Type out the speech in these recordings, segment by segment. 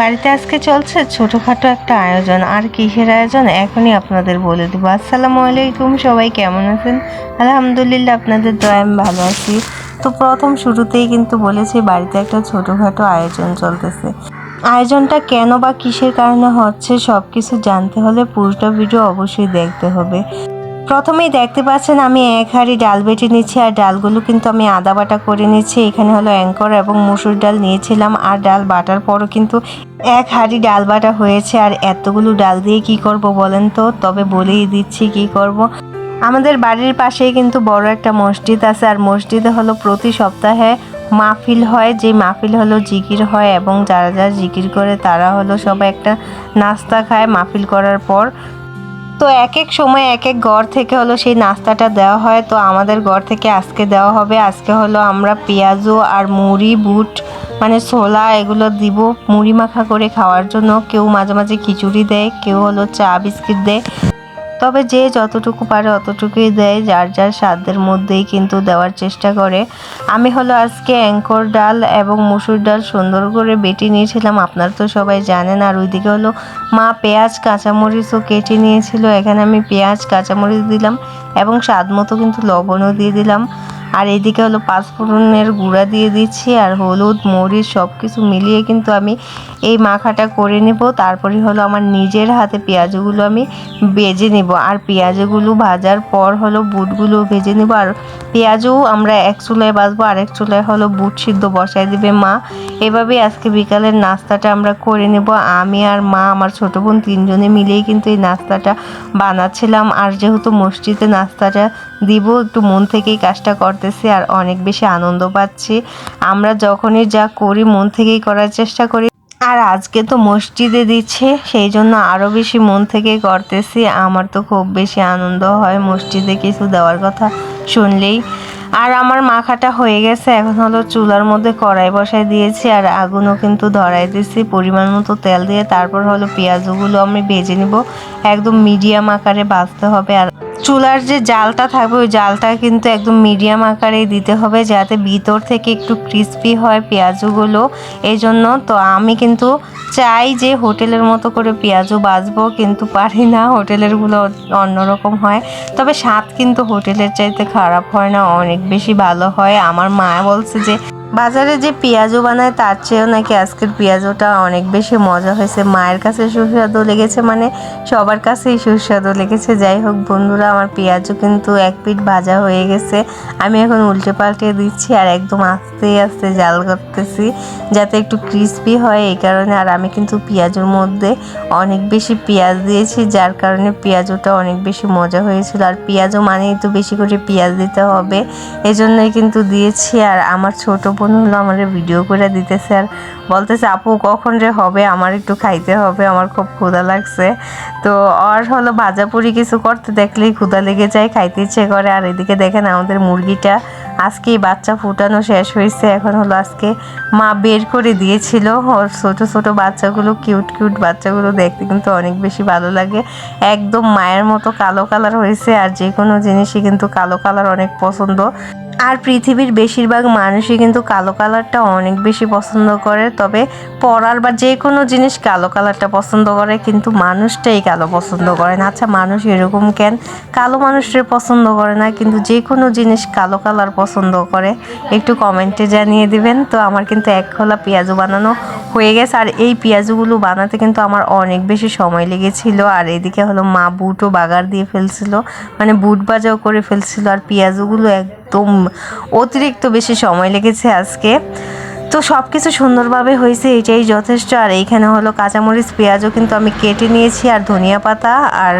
বাড়িতে আজকে চলছে ছোটোখাটো একটা আয়োজন। আর কিসের আয়োজন? এখনই আপনাদের বলে দেবো। আসসালামু আলাইকুম, সবাই কেমন আছেন? আলহামদুলিল্লাহ, আপনাদের দয়া আমি ভালো আছি। তো প্রথম শুরুতেই কিন্তু বলেছি, বাড়িতে একটা ছোটোখাটো আয়োজন চলতেছে। আয়োজনটা কেন বা কিসের কারণে হচ্ছে সব কিছু জানতে হলে পুরোটা ভিডিও অবশ্যই দেখতে হবে। প্রথমেই দেখতে পাচ্ছেন আমি এক হাঁড়ি ডাল বেটে নিচ্ছি, আর ডালগুলো কিন্তু আমি আদা বাটা করে নিচ্ছি। এখানে হলো অ্যাঙ্কর এবং মুসুর ডাল নিয়েছিলাম, আর ডাল বাটার পরও কিন্তু এক হাঁড়ি ডাল বাটা হয়েছে। আর এতগুলো ডাল দিয়ে কি করব বলেন তো? তবে বলেই দিচ্ছি কি করব। আমাদের বাড়ির পাশেই কিন্তু বড় একটা মসজিদ আছে, আর মসজিদে হলো প্রতি সপ্তাহে মাহফিল হয়। যে মাহফিল হলো জিকির হয় এবং যারা যারা জিকির করে তারা হলো সবাই একটা নাস্তা খায় মাহফিল করার পর। তো এক এক সময় এক এক ঘর থেকে হলো সেই নাস্তাটা দেওয়া হয়। তো আমাদের ঘর থেকে আজকে দেওয়া হবে। আজকে হলো আমরা পেঁয়াজও আর মুড়ি, বুট মানে ছোলা এগুলো দিব মুড়ি মাখা করে খাওয়ার জন্য। কেউ মাঝে মাঝে খিচুড়ি দেয়, কেউ হলো চা, বিস্কিট দেয়। তবে যে যতটুকু পারে অতটুকুই দেয়, যার যার স্বাদের মধ্যেই কিন্তু দেওয়ার চেষ্টা করে। আমি হলো আজকে অ্যাঙ্কর ডাল এবং মুসুর ডাল সুন্দর করে বেটে নিয়েছিলাম, আপনার তো সবাই জানেন। আর ওইদিকে হলো মা পেঁয়াজ কাঁচামরিচও কেটে নিয়েছিল। এখানে আমি পেঁয়াজ, কাঁচামরিচ দিলাম এবং স্বাদ মতো কিন্তু লবণও দিয়ে দিলাম। আর এদিকে হলো পাঁচফোড়নের গুঁড়া দিয়ে দিচ্ছি আর হলুদ, মরিচ সব কিছু মিলিয়ে কিন্তু আমি এই মাখাটা করে নেব। তারপরে হলো আমার নিজের হাতে পেঁয়াজগুলো আমি বেজে নেব। আর পেঁয়াজগুলো ভাজার পর হলো বুটগুলো ভেজে নেব। আর পেঁয়াজও আমরা এক চুলায় বাজবো আর এক চুলায় হলো বুট সিদ্ধ বসায় দেবে মা। এভাবেই আজকে বিকালের নাস্তাটা আমরা করে নেব। আমি আর মা, আমার ছোট বোন তিনজনে মিলেই কিন্তু এই নাস্তাটা বানাচ্ছিলাম। আর যেহেতু মসজিদে নাস্তাটা দিব, একটু মন থেকেই কাজটা করতেছি আর অনেক বেশি আনন্দ পাচ্ছি। আমরা যখনই যা করি, মন থেকেই করার চেষ্টা করি। আর আজকে তো মসজিদে দিচ্ছে, সেই জন্য আরও বেশি মন থেকে করতেছি। আমার তো খুব বেশি আনন্দ হয় মসজিদে কিছু দেওয়ার কথা শুনলেই। আর আমার মাখাটা হয়ে গেছে, এখন হলো চুলার মধ্যে কড়াই বসাই দিয়েছি আর আগুনও কিন্তু ধরাই দিয়েছি। পরিমাণ মতো তেল দিয়ে তারপর হলো পেঁয়াজগুলো আমি ভেজে নিব। একদম মিডিয়াম আকারে ভাজতে হবে আর চুলার যে জালটা থাকবে, ওই জালটা কিন্তু একদম মিডিয়াম আকারে দিতে হবে যাতে ভিতর থেকে একটু ক্রিস্পি হয় পেঁয়াজগুলো। এই জন্য তো আমি কিন্তু চাই যে হোটেলের মতো করে পেঁয়াজও বাজবো কিন্তু পারি না। হোটেলেরগুলো অন্যরকম হয়। তবে স্বাদ কিন্তু হোটেলের চাইতে খারাপ হয় না, অনেক বেশি ভালো হয়। আমার মা বলছে যে বাজারে যে পেঁয়াজও বানায়, তার চেয়েও নাকি আজকের পেঁয়াজটা অনেক বেশি মজা হয়েছে। মায়ের কাছে সুস্বাদু লেগেছে মানে সবার কাছেই সুস্বাদু লেগেছে। যাই হোক বন্ধুরা, আমার পেঁয়াজও কিন্তু এক পিঠ ভাজা হয়ে গেছে। আমি এখন উল্টে পাল্টে দিচ্ছি আর একদম আস্তে আস্তে জাল করতেছি যাতে একটু ক্রিস্পি হয় এই কারণে। আর আমি কিন্তু পেঁয়াজের মধ্যে অনেক বেশি পেঁয়াজ দিয়েছি, যার কারণে পেঁয়াজটা অনেক বেশি মজা হয়েছিল। আর পেঁয়াজও মানেই তো বেশি করে পেঁয়াজ দিতে হবে। এজন্যই কিন্তু দিয়েছি। আর আমার ছোট বোন হলো আমার ভিডিও করে দিতেছে আর বলতেছে, আপু, কখন রে হবে? আমার একটু খাইতে হবে, আমার খুব ক্ষুধা লাগছে। তো আর হলো ভাজাপুরি কিছু করতে দেখলেই ক্ষুধা লেগে যায়, খাইতে ইচ্ছে করে। আর এদিকে দেখেন আমাদের মুরগিটা আজকে বাচ্চা ফুটানো শেষ হয়েছে। এখন হলো আজকে মা বের করে দিয়েছিল। ওর ছোট ছোট বাচ্চাগুলো কিউট কিউট বাচ্চাগুলো দেখতে কিন্তু অনেক বেশি ভালো লাগে। একদম মায়ের মতো কালো কালার হয়েছে আর যে কোনো জিনিসই কিন্তু কালো কালার অনেক পছন্দ। আর পৃথিবীর বেশিরভাগ মানুষই কিন্তু কালো কালারটা অনেক বেশি পছন্দ করে, তবে পরার বা যে কোনো জিনিস কালো কালারটা পছন্দ করে, কিন্তু মানুষটাই কালো পছন্দ করে না। আচ্ছা মানুষ এরকম কেন? কালো মানুষের পছন্দ করে না, কিন্তু যে কোনো জিনিস কালো কালার পছন্দ করে, একটু কমেন্টে জানিয়ে দিবেন। তো আমার কিন্তু এক খোলা পেঁয়াজু বানানো হয়ে গেছে, আর এই পেঁয়াজুগুলো বানাতে কিন্তু আমার অনেক বেশি সময় লেগেছিল। আর এদিকে হলো মা বুটও বাগার দিয়ে ফেলছিল মানে বুট বাজাও করে ফেলছিল, আর পেঁয়াজুগুলো একদম অতিরিক্ত বেশি সময় লেগেছে আজকে। তো সব কিছু সুন্দরভাবে হয়েছে, এটাই যথেষ্ট। আর এইখানে হলো কাঁচামরিচ, পেঁয়াজও কিন্তু আমি কেটে নিয়েছি, আর ধনিয়া পাতা, আর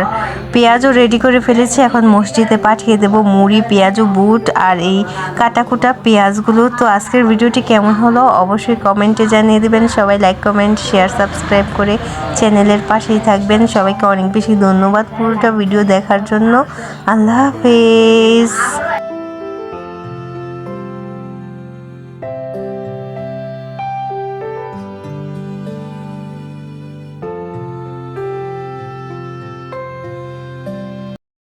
পেঁয়াজও রেডি করে ফেলেছি। এখন মসজিদে পাঠিয়ে দেব মুড়ি পেঁয়াজও বুট, আর এই কাটাকুটা পেঁয়াজগুলো। তো আজকের ভিডিওটি কেমন হলো অবশ্যই কমেন্টে জানিয়ে দেবেন। সবাই লাইক কমেন্ট শেয়ার সাবস্ক্রাইব করে চ্যানেলের পাশেই থাকবেন। সবাইকে অনেক বেশি ধন্যবাদ পুরোটা ভিডিও দেখার জন্য। আল্লাহ হাফেজ।